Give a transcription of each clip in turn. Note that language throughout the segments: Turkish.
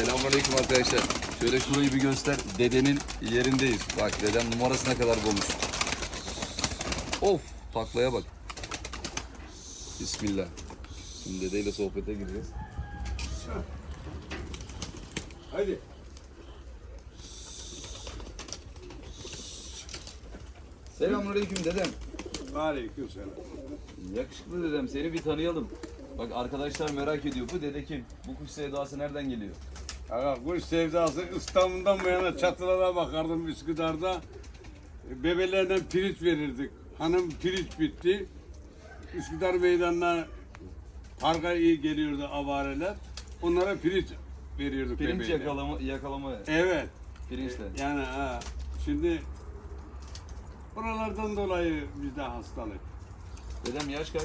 Selamünaleyküm arkadaşlar. Şöyle şurayı bir göster. Dedenin yerindeyiz. Bak dedem numarasına kadar bulmuş. Of taklaya bak. Bismillah. Şimdi dedeyle sohbete gireceğiz. Hadi. Selamünaleyküm dedem. Aleyküm selam. Yakışıklı dedem seni bir tanıyalım. Bak arkadaşlar merak ediyor. Bu dede kim? Bu kuş sevdası nereden geliyor? Aga kuş sevdası İstanbul'dan bu yana çatılara bakardım Üsküdar'da. Bebelerden pirinç verirdik. Hanım pirinç bitti. Üsküdar meydanına parka iyi geliyordu avareler. Onlara pirinç veriyorduk Pirinç bebeğe. yakalama, yakalama Evet. pirinçle. Yani ha. Şimdi buralardan dolayı bizde hastalık. Dedem yaş kaç?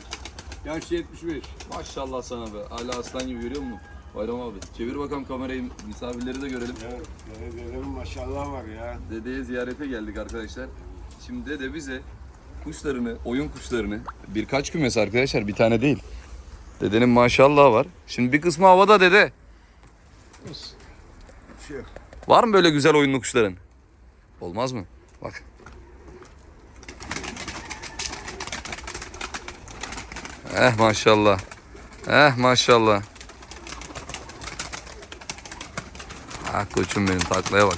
Yaş 75. Maşallah sana be. Hala aslan gibi görüyor musun? Bayram abi. Çevir bakalım kamerayı. Misafirleri de görelim. Evet. Dedemin maşallah var ya. Dedeye ziyarete geldik arkadaşlar. Şimdi dede bize kuşlarını, oyun kuşlarını birkaç kümes arkadaşlar bir tane değil. Dedenin maşallah var. Şimdi bir kısmı havada dede. Şey yok. Var mı böyle güzel oyunlu kuşların? Olmaz mı? Bak. Eh maşallah. Eh maşallah. Ah koçum benim taklaya bak.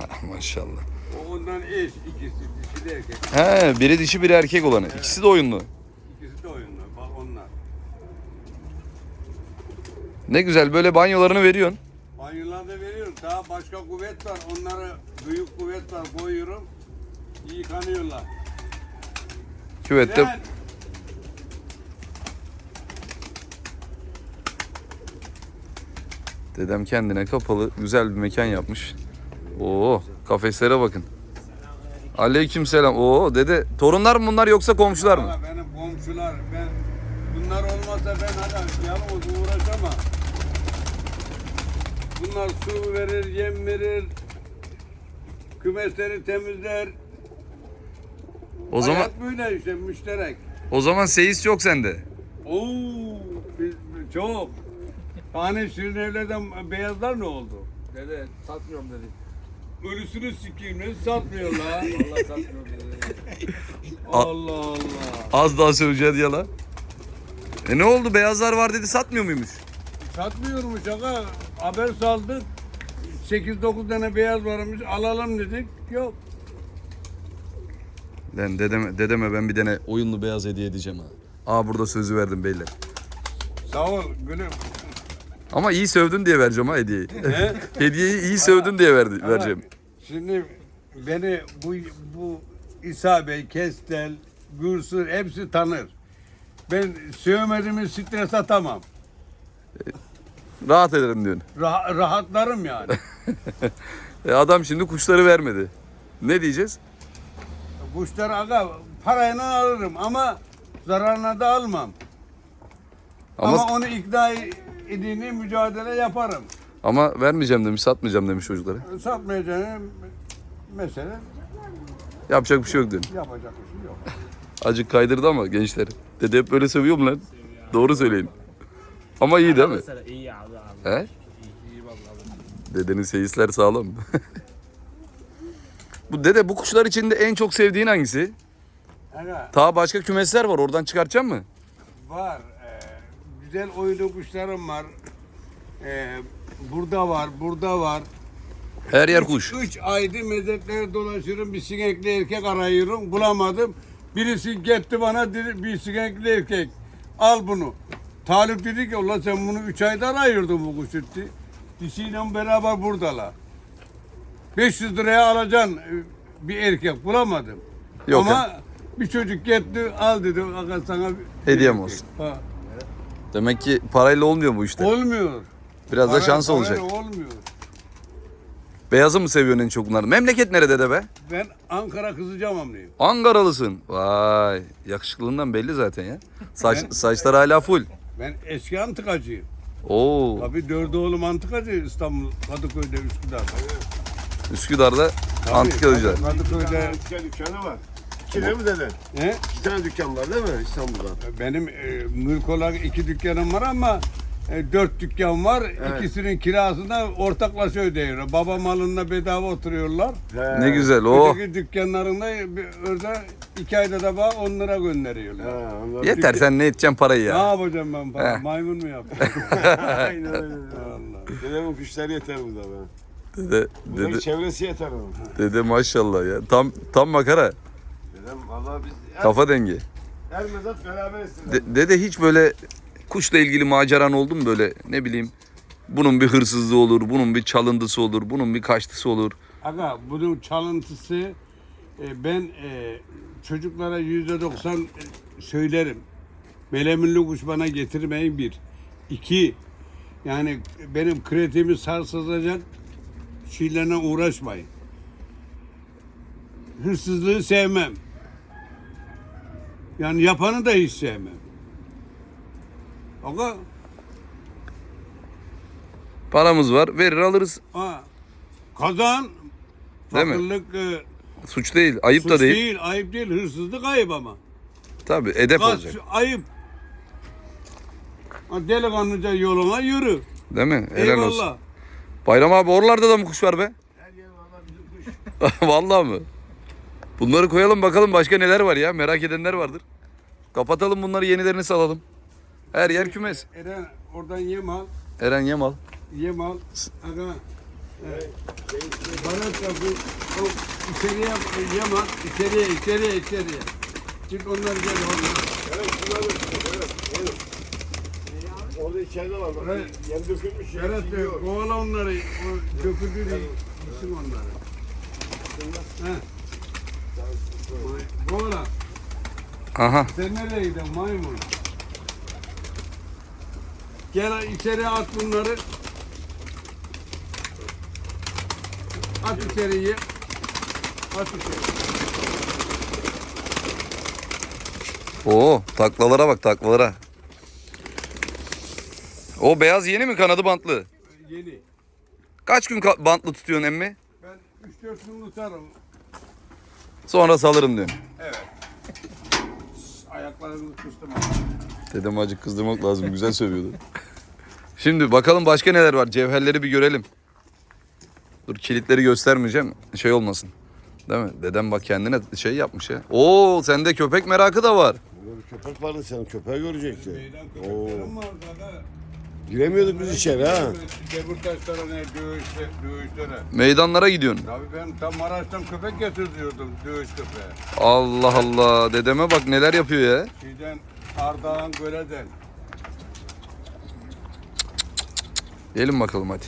Ah, maşallah. Ondan eş ikisi dişi de erkek. He, biri dişi biri erkek olanı. İkisi de oyunlu. İkisi de oyunlu. Bak onlar. Ne güzel böyle banyolarını veriyorsun. Daha başka kuvvet var. Onları büyük kuvvet var. Koyuyorum. Yıkanıyorlar. Küvette Gel. dedem kendine kapalı güzel bir mekan yapmış. Oo, kafeslere bakın. Aleyküm selam. Oo dede torunlar mı bunlar yoksa komşular mı? Valla benim komşular. Ben bunlar olmasa ben hala yalnız uğraşamam. Bunlar su verir, yem verir. Kümesleri temizler. O zaman Hayat böyle işte müşterek. o zaman seyis yok sende. Oo, biz, çok. Hani şirin evlerden beyazlar ne oldu? Dede satmıyorum dedi. Ölüsünü sikeyim ne satmıyorlar. Vallahi satmıyorum dedi. Allah Allah. Az daha söyleyeceğiz ya la. E ne oldu beyazlar var dedi satmıyor muymuş? Satmıyormuş aga. Haber saldık. 8-9 tane beyaz varmış alalım dedik. Yok. Lan dedeme, dedeme ben bir tane oyunlu beyaz hediye edeceğim ha. Aa burada sözü verdim beyler. Sağ ol gülüm. Ama iyi sövdün diye vereceğim ha hediyeyi. He? Hediyeyi iyi sövdün diye verdi, vereceğim. Şimdi beni bu bu İsa Bey, Kestel, Gürsür hepsi tanır. Ben sövmediğimi stres atamam. Rahat ederim diyorsun. Rah- rahatlarım yani. E adam şimdi kuşları vermedi. Ne diyeceğiz? Kuşları aga parayla alırım ama zararına da almam. Ama Ama, onu ikna edini mücadele yaparım. ama vermeyeceğim demiş, satmayacağım demiş çocuklara. Satmayacağım mesele Yapacak bir şey yok diyorsun. yapacak bir şey yok. Acık kaydırdı ama gençler. Dede hep böyle sövüyor mu lan? Doğru söyleyin. Ama iyi değil mi? Mesela iyi abi abi. He? İyi vallahi. Dedenin seyisler sağlam. bu dede bu kuşlar içinde en çok sevdiğin hangisi? Aga, Ta başka kümesler var. Oradan çıkartacak mı? var. e, güzel oyunu kuşlarım var. E, burada var, burada var. Her yer kuş. Üç aydı mezetlere dolaşıyorum. Bir sinekli erkek arıyorum. Bulamadım. Birisi gitti bana dedi, bir sinekli erkek. Al bunu. Talip dedi ki ulan sen bunu üç ayda arıyordun bu kuşu. dedi. Dişiyle beraber buradalar. 500 liraya alacaksın e, bir erkek bulamadım. Yok Ama bir çocuk gitti al dedi aga sana Hediyem olsun. Ha. Demek ki parayla olmuyor bu işte. Olmuyor. Biraz da Para- şans parayla olacak. Olmuyor. Beyazı mı seviyorsun en çok bunları? Memleket nerede dede be? Ben Ankara Kızılcamamlıyım. Ankaralısın. Vay. Yakışıklılığından belli zaten ya. Saç, saçlar hala full. Ben eski antikacıyım. Oo. Tabii dördü oğlum antikacı İstanbul Kadıköy'de Üsküdar'da. Üsküdar'da Tabii, antikacılar. Kadıköy'de İki tane dükkanı var. İki değil mi dede? he? İki tane dükkan var değil mi İstanbul'da? Benim e, mülk olarak iki dükkanım var ama e, dört dükkan var. Evet. İkisinin kirasını ortaklaşa ödeyiyor. Baba malında bedava oturuyorlar. He. Ne güzel. Oh. Öteki dükkanlarında bir- orada iki ayda da bana 10 lira gönderiyorlar. He, anladım. Yeter sen ne edeceksin parayı Ne ya. yapacağım ben para? He. Maymun mu yapacağım? Aynen öyle. Allah. Dedemin kuşları yeter burada be. Dede, Buradaki dede, çevresi yeter onun. dede maşallah ya. Tam tam makara. Dedem valla biz her, Kafa dengi. her mezat beraberiz. De- dede hiç böyle kuşla ilgili maceran oldu mu böyle ne bileyim bunun bir hırsızlığı olur, bunun bir çalıntısı olur, bunun bir kaçtısı olur. Aga bunun çalıntısı e, ben e, çocuklara yüzde doksan söylerim. Meleminli kuş bana getirmeyin bir. İki, yani benim kredimi sarsılacak şeylerine uğraşmayın. Hırsızlığı sevmem. Yani yapanı da hiç sevmem. Aga, Paramız var, verir alırız. ha, kazan, Değil mi? fakirlik e, Suç değil, ayıp suç da değil. değil, ayıp değil, hırsızlık ayıp ama. Tabii edep Kaç, olacak. ayıp. Ha, Delikanlıca yoluna yürü. Değil mi? Helal olsun. Eyvallah. Bayram abi oralarda da mı kuş var be? Her yer bizim kuş. Vallahi mı? Bunları koyalım bakalım başka neler var ya. Merak edenler vardır. Kapatalım bunları yenilerini salalım. Her yer kümes. Eren oradan yem al. Eren Yemal. Yem al. Aga. Evet. Bana tarafı o içeriye yem al. İçeriye, içeriye, içeriye. Çık onlar gel orada. Evet şunlar da çıkıyor, evet. Evet. Orada içeride var bak. Evet. Yem dökülmüş. Berat yiyor. kovala onları. O köpürdüğü de içsin onları. Heh. Kovala. Aha. Sen nereye gidiyorsun maymun? Gel içeri at bunları. At içeriye. At içeri. Oo taklalara bak taklalara. O beyaz yeni mi kanadı bantlı? Yeni. Kaç gün ka- bantlı tutuyorsun emmi? Ben 3-4 gün tutarım. Sonra salırım diyorsun. Ayaklarını. Dedem acık kızdırmak lazım. Güzel sövüyordu. Şimdi bakalım başka neler var. Cevherleri bir görelim. Dur kilitleri göstermeyeceğim. Şey olmasın. Değil mi? Dedem bak kendine şey yapmış ya. Oo sende köpek merakı da var. Köpek vardı senin. Köpeği görecekti. Meydan Oo. köpeklerim var da. Giremiyorduk biz içeri ha. Demir taşlara ne dövüşte, dövüşlere. Meydanlara gidiyorsun. Tabii ben tam Maraş'tan köpek getiriyordum dövüş köpeği. Allah Allah. Dedeme bak neler yapıyor ya. Şeyden Ardahan Göle'den. Gelin bakalım hadi.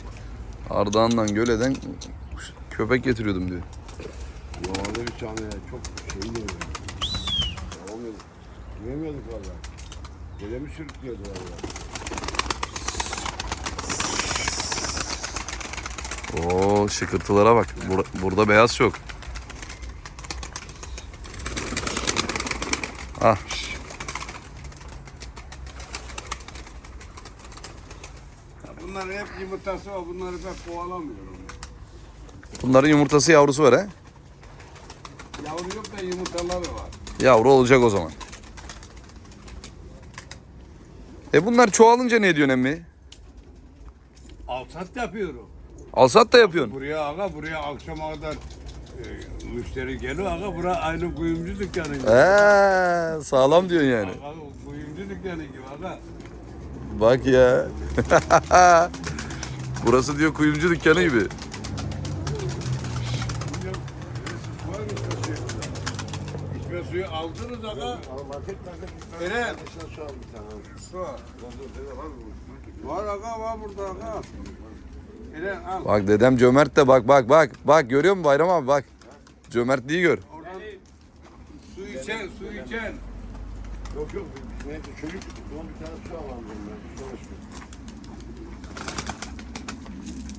Ardahan'dan Göle'den köpek getiriyordum diyor. Yolda bir tane ya. Çok şey geliyor. Olmuyordu. Giremiyorduk valla. Dedemi sürüklüyordu valla. Oo şıkırtılara bak. Bur- burada beyaz çok. Ah Ya Bunlar hep yumurtası var. Bunları pek kovalamıyorum. bunların yumurtası yavrusu var he. Yavru yok da yumurtaları var. Yavru olacak o zaman. E bunlar çoğalınca ne ediyorsun emmi? Alsat yapıyorum. Alsat da yapıyorsun. Buraya aga buraya akşama kadar e, müşteri geliyor aga bura aynı kuyumcu dükkanı gibi. Ee, sağlam diyorsun yani. Aga kuyumcu dükkanı gibi aga. Bak ya. Burası diyor kuyumcu dükkanı gibi. İçme suyu? Aldınız aga. Market market. Eren. Arkadaşlar şu an bir tane. Su var. Dede var mı? Var aga var burada aga. Eren al. Bak dedem cömert de bak bak bak. Bak görüyor musun Bayram abi bak. Cömertliği gör. Oradan su içen su içen. Yok yok. Neyse çocuk. Buna bir tane su alalım ben. An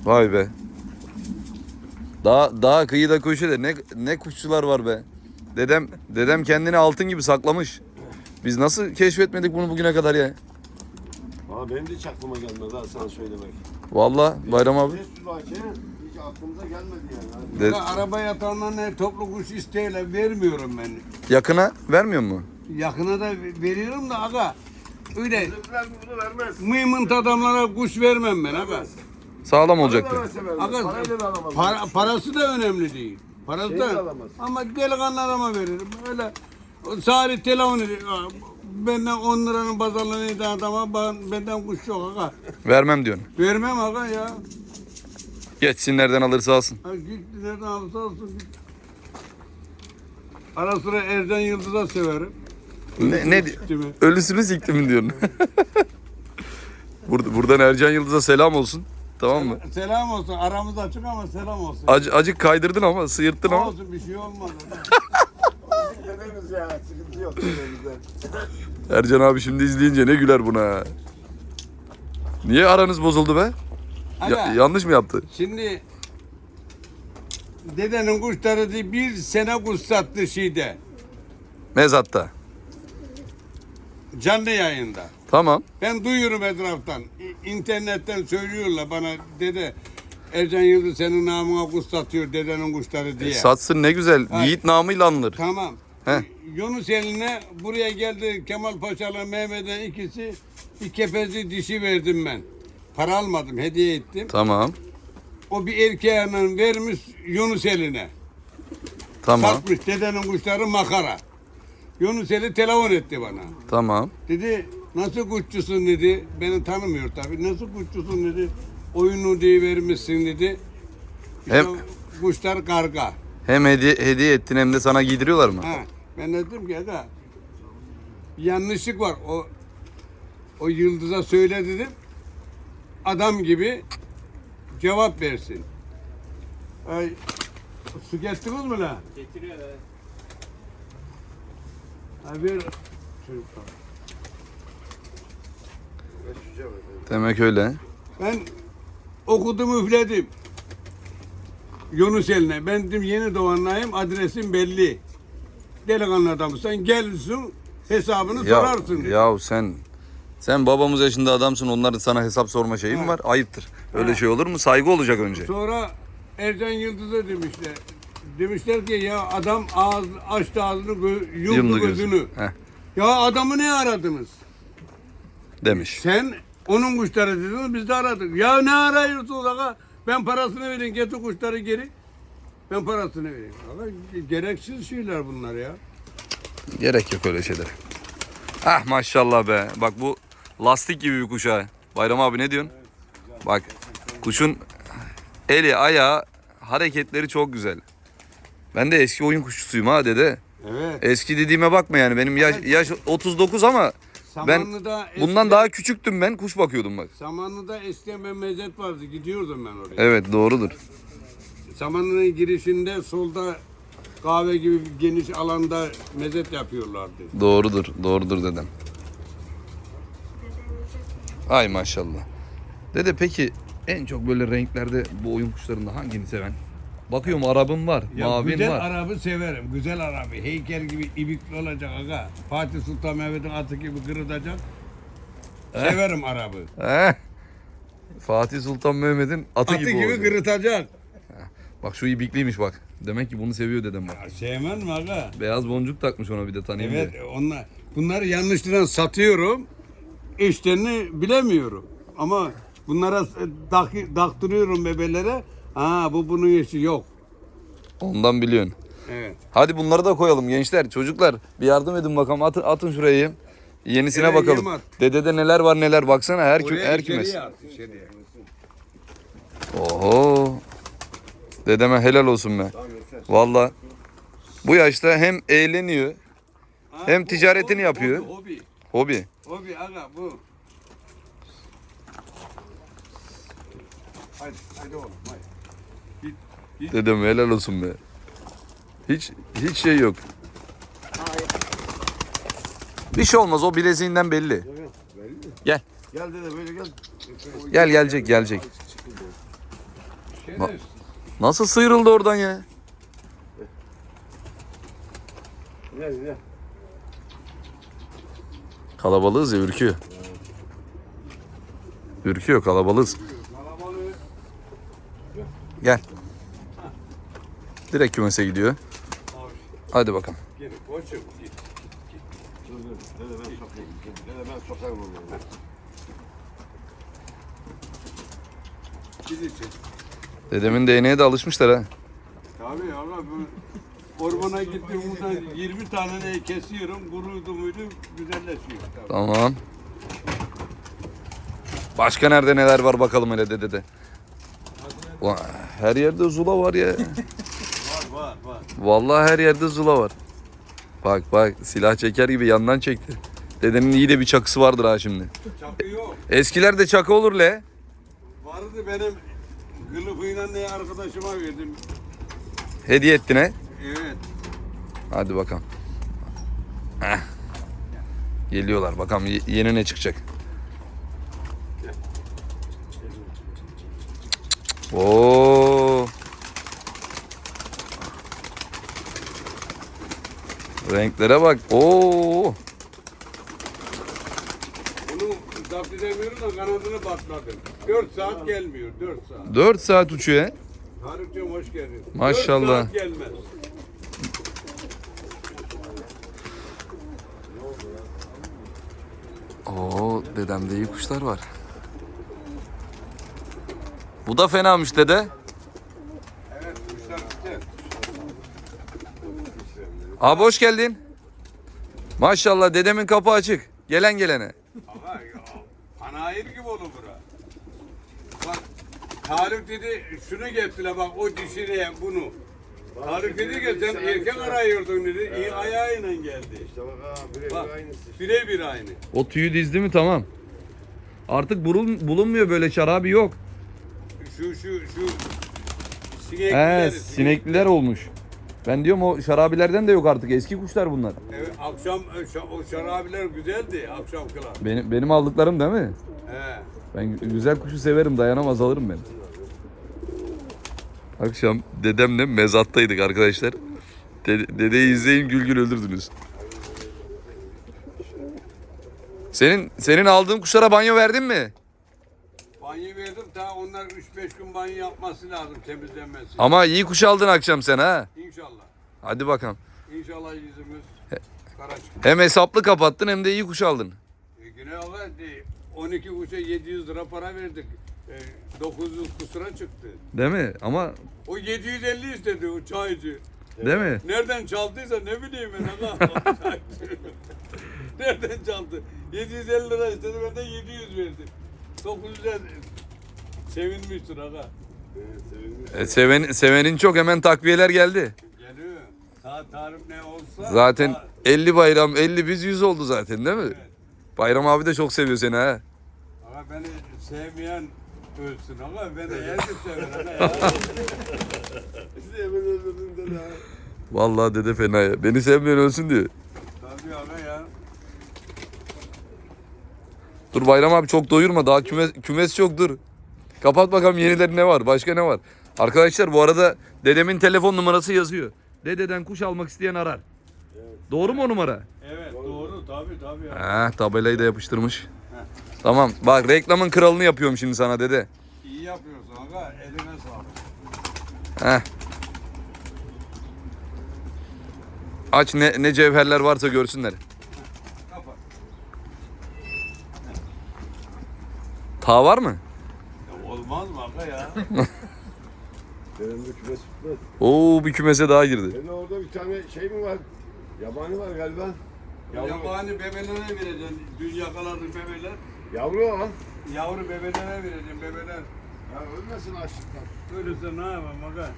şu. Vay be. Daha daha kıyıda köşede ne ne kuşçular var be. Dedem dedem kendini altın gibi saklamış. Biz nasıl keşfetmedik bunu bugüne kadar ya? Ama benim de hiç aklıma gelmedi ha sana söylemek. Valla Bayram abi. Hiç aklımıza gelmedi yani. De- Aga, araba yatağından ne toplu kuş isteyle vermiyorum ben. yakına vermiyor mu? Yakına da veriyorum da aga. Öyle Bizimkiler bunu vermez. mıymınt adamlara kuş vermem ben aga. Sağlam olacaktı. Vermezse vermez. Aga Parayla da alamaz. para, parası da önemli değil. Parası Şey de da alamaz. ama delikanlı adama veririm. Öyle Sari telefon ediyor. Aa, Benden 10 liranın pazarlığını adama ben, benden kuş yok aga. Vermem diyorsun. Vermem aga ya. Geçsin nereden alırsa alsın. Ha, git nereden alırsa alsın git. Ara sıra Ercan Yıldız'a severim. Ne, ne di- Gitti mi? Ölüsünü sikti mi diyorsun? Burada, buradan Ercan Yıldız'a selam olsun. Tamam mı? Selam olsun. Aramız açık ama selam olsun. Acı, acık kaydırdın ama sıyırttın ama. Olsun bir şey olmaz. Dedemiz ya sıkıntı yok. Ercan abi şimdi izleyince ne güler buna. Niye aranız bozuldu be? Ya- Aga, yanlış mı yaptı? şimdi dedenin kuşları diye bir sene kuş sattı şeyde. Mezatta. Canlı yayında. Tamam. Ben duyuyorum etraftan. İ- internetten söylüyorlar bana dede Ercan Yıldız senin namına kuş satıyor dedenin kuşları diye. Satsın ne güzel. Yiğit namıyla anılır. Tamam. He. Yunus eline buraya geldi Kemal Paşa'la Mehmet'e ikisi bir kepezi dişi verdim ben. Para almadım, hediye ettim. Tamam. O bir erkeğinin vermiş Yunus eline. Tamam. Satmış dedenin kuşları makara. Yunus eli telefon etti bana. Tamam. Dedi nasıl kuşçusun dedi. Beni tanımıyor tabii. Nasıl kuşçusun dedi. Oyunu diye vermişsin dedi. İşte Hem- kuşlar karga. Hem hediye, hediye ettin hem de sana giydiriyorlar mı? Ha, ben de dedim ki da bir yanlışlık var. O o yıldıza söyle dedim. Adam gibi cevap versin. Ay, su getirdiniz mi lan? Getiriyor ver. çocuklar. Demek öyle. Ben okudum üfledim. Yunus eline. Ben dedim yeni doğanlayım adresim belli. Delikanlı adamısın gelsin hesabını Ya, sorarsın. dedi. ya sen sen babamız yaşında adamsın. Onların sana hesap sorma şeyi mi var? Ayıptır. Öyle Ha. şey olur mu? Saygı olacak önce. Sonra Ercan Yıldız'a demişler. Demişler ki ya adam ağız, açtı ağzını yumdu, Yumdu gözünü. gözünü. Heh, Ya adamı ne aradınız? demiş. Sen onun kuşları dediniz biz de aradık. Ya ne arıyorsunuz aga? Ben parasını vereyim getir kuşları geri. Ben parasını vereyim. Aga, gereksiz şeyler bunlar ya. Gerek yok öyle şeylere. Ah maşallah be. Bak bu lastik gibi bir kuş ha. Bayram abi ne diyorsun? Bak kuşun eli, ayağı, hareketleri çok güzel. Ben de eski oyun kuşçusuyum ha dede. Evet. Eski dediğime bakma yani. Benim yaş, yaş 39 ama ben Samanlı'da bundan eskiden- daha küçüktüm ben kuş bakıyordum bak. Samanlı'da eskiden ben mezet vardı. Gidiyordum ben oraya. Evet doğrudur. Samanlı'nın girişinde solda kahve gibi bir geniş alanda mezet yapıyorlardı. Doğrudur. Doğrudur dedem. Ay maşallah. Dede peki en çok böyle renklerde bu oyun kuşlarında hangini seven? Bakıyorum arabım var, Ya mavin güzel var. arabı severim. Güzel arabı. Heykel gibi ibikli olacak aga. Fatih Sultan Mehmet'in atı gibi kırılacak. Severim arabı. He? Fatih Sultan Mehmet'in atı, Atı gibi, gibi, olacak. kırıtacak. Bak şu ibikliymiş bak. Demek ki bunu seviyor dedem bak. Ya sevmem mi aga? Beyaz boncuk takmış ona bir de tanıyayım Evet diye. onlar. Bunları yanlışlıkla satıyorum. İşlerini bilemiyorum. Ama bunlara dak, daktırıyorum bebelere. Ha bu bunun işi yok. Ondan biliyorsun. Evet. Hadi bunları da koyalım gençler, çocuklar. Bir yardım edin bakalım. Atın, atın şurayı. Yenisine Evet, bakalım. Dedede neler var neler baksana her, Oraya her kümes. at. Oho. Dedeme helal olsun be. Valla bu yaşta hem eğleniyor Ha, Hem bu ticaretini hobi, yapıyor. Hobi, hobi. hobi. Aga bu. Hadi, hadi oğlum hadi. Dedem helal olsun be. Hiç hiç şey yok. Bir şey olmaz o bileziğinden belli. Evet, belli? Gel. Gel dede böyle gel. Gel gelecek gelecek. Şeref. Nasıl sıyrıldı oradan ya? Gel gel. Kalabalığız ya ürküyor. Ürküyor kalabalığız. Kalabalığı Gel. Direkt kümese gidiyor. Hadi bakalım. gel koçum git. İçin. Dedemin değneğe de alışmışlar ha. Tabii ama bu ormana gittim buradan 20 tane ne kesiyorum. Kurudu muydu güzelleşiyor. Tabii. Tamam. Başka nerede neler var bakalım hele dede de. Ulan her yerde zula var ya. Var var var. Vallahi her yerde zula var. Bak bak silah çeker gibi yandan çekti. Dedenin iyi de bir çakısı vardır ha şimdi. Çakı yok. Eskilerde çakı olur le. Vardı benim kılıfıyla ne arkadaşıma verdim. Hediye ettin he. Evet. Hadi bakalım. Heh. Geliyorlar bakalım yeni ne çıkacak. Oo. Renklere bak. Oo. Bunu zapt edemiyorum da kanadını patladım. 4 saat gelmiyor 4 saat. 4 saat uçuyor he. Tarık'cığım hoş geldin. Maşallah. 4 saat gelmez. Oo dedemde iyi kuşlar var. Bu da fenamış dede. Evet kuşlar güzel. Abi hoş geldin. Maşallah dedemin kapı açık. Gelen gelene. Ama ya, panayır gibi olur bura. Tarık dedi şunu getirle bak o dişine bunu. Tarık dedi ki sen erkek arıyordun dedi. İyi ayağıyla geldi. İşte bak ha birebir Bak aynısı. birebir aynı. O tüyü dizdi mi tamam. Artık bulun, bulunmuyor böyle şarabi yok. Şu şu şu He sinekliler. sinekliler olmuş. Ben diyorum o şarabilerden de yok artık eski kuşlar bunlar. Evet, akşam e, şa- o şarabiler güzeldi akşamkılar. Benim, benim aldıklarım değil mi? He. Ben gü- güzel kuşu severim dayanamaz alırım ben. Akşam dedemle mezattaydık arkadaşlar. Dede, dedeyi izleyin gül gül öldürdünüz. Senin senin aldığın kuşlara banyo verdin mi? Banyo verdim ta onlar 3-5 gün banyo yapması lazım temizlenmesi. Ama iyi kuş aldın akşam sen ha. İnşallah. Hadi bakalım. İnşallah yüzümüz kara çıkar. Hem hesaplı kapattın hem de iyi kuş aldın. E, Güne Allah de, 12 kuşa 700 lira para verdik. E, 900 kusura çıktı. Değil mi? Ama O 750 istedi o çaycı. değil mi? Nereden çaldıysa ne bileyim ben Allah. Çaycı. Nereden çaldı? 750 lira istedi ben de 700 verdim. 900'e sevinmiştir aga. Sevinmiş. E, seven, sevenin çok hemen takviyeler geldi. Geliyor. Saat tarif ne olsa. Zaten ta- 50 bayram 50 biz 100 oldu zaten değil mi? Evet. Bayram abi de çok seviyor seni ha. Beni sevmeyen ölsün ama beni herkes sever aga ya. Öldürdüm dede ha. Vallahi dede fena ya. Beni sevmeyen ölsün diyor. Tabii aga ya. Dur Bayram abi çok doyurma daha kümes, kümes çok dur. Kapat bakalım yenileri ne var başka ne var. Arkadaşlar bu arada dedemin telefon numarası yazıyor. Dededen kuş almak isteyen arar. Doğru mu o numara? Evet doğru tabii tabii. ya. Ha tabelayı da yapıştırmış. Tamam bak reklamın kralını yapıyorum şimdi sana dede. İyi yapıyorsun aga eline sağlık. Heh. Aç ne, ne cevherler varsa görsünler. Kapat. Ta var mı? Ya olmaz mı aga ya? Benim de kümes tutmaz. Oo bir kümese daha girdi. Dede orada bir tane şey mi var? Yabani var galiba. Yavru, Yabani bebelere vereceksin. Dün yakaladın bebeler. Yavru o. Yavru bebelere vereceksin bebeler. Ya ölmesin açlıktan. Öyleyse ne yapayım aga?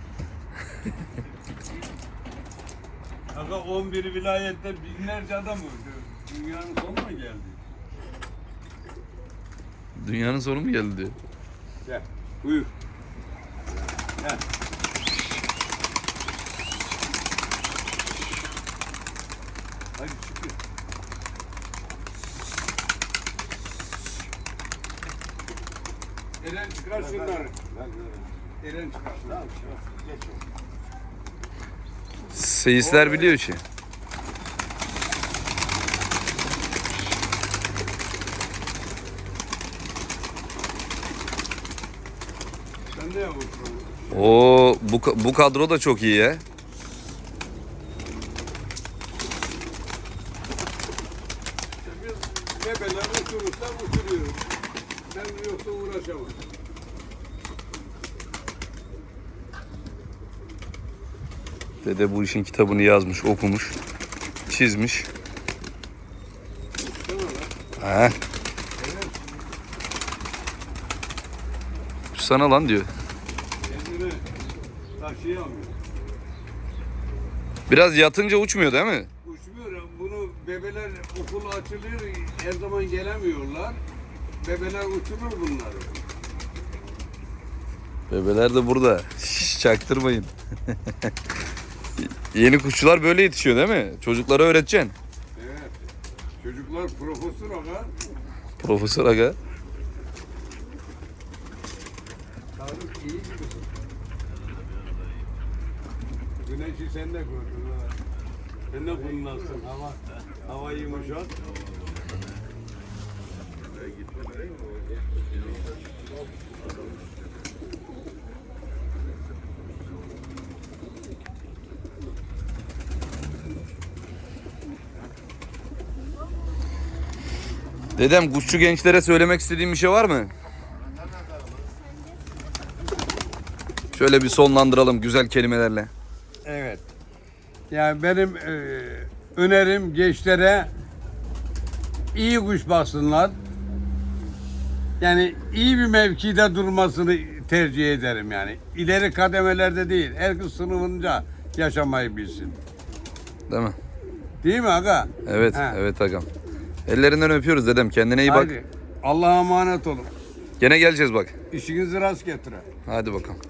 aga 11 vilayette binlerce adam öldü. Dünyanın sonu mu geldi? Dünyanın sonu mu geldi. Gel. Buyur. Gel. Hadi çıkın. Elen çıkar şunları. Elen çıkar. Seyisler biliyor ki. O bu bu kadro da çok iyi ya. Dede bu işin kitabını yazmış, okumuş, çizmiş. He. Sana lan diyor. Biraz yatınca uçmuyor değil mi? Uçmuyor. Bunu bebeler okul açılıyor. Her zaman gelemiyorlar. Bebeler uçurur bunları. Bebeler de burada. Şş, çaktırmayın. Yeni kuşçular böyle yetişiyor değil mi? Çocuklara öğreteceksin. Evet. Çocuklar profesör aga. Profesör aga. Tarık iyi gibisin. Güneşi sen de gördün ha. Sen de kullansın. Hava, hava yumuşak. Dedem kuşçu gençlere söylemek istediğin bir şey var mı? Şöyle bir sonlandıralım güzel kelimelerle. Evet. Yani benim e, önerim gençlere iyi kuş baksınlar. Yani iyi bir mevkide durmasını tercih ederim yani. İleri kademelerde değil. Herkes sınıfınca yaşamayı bilsin. Değil mi? Değil mi aga? Evet, He. evet agam. Ellerinden öpüyoruz dedem. Kendine iyi bak. Haydi. Allah'a emanet olun. Gene geleceğiz bak. İşinizi rast getirin. Hadi bakalım.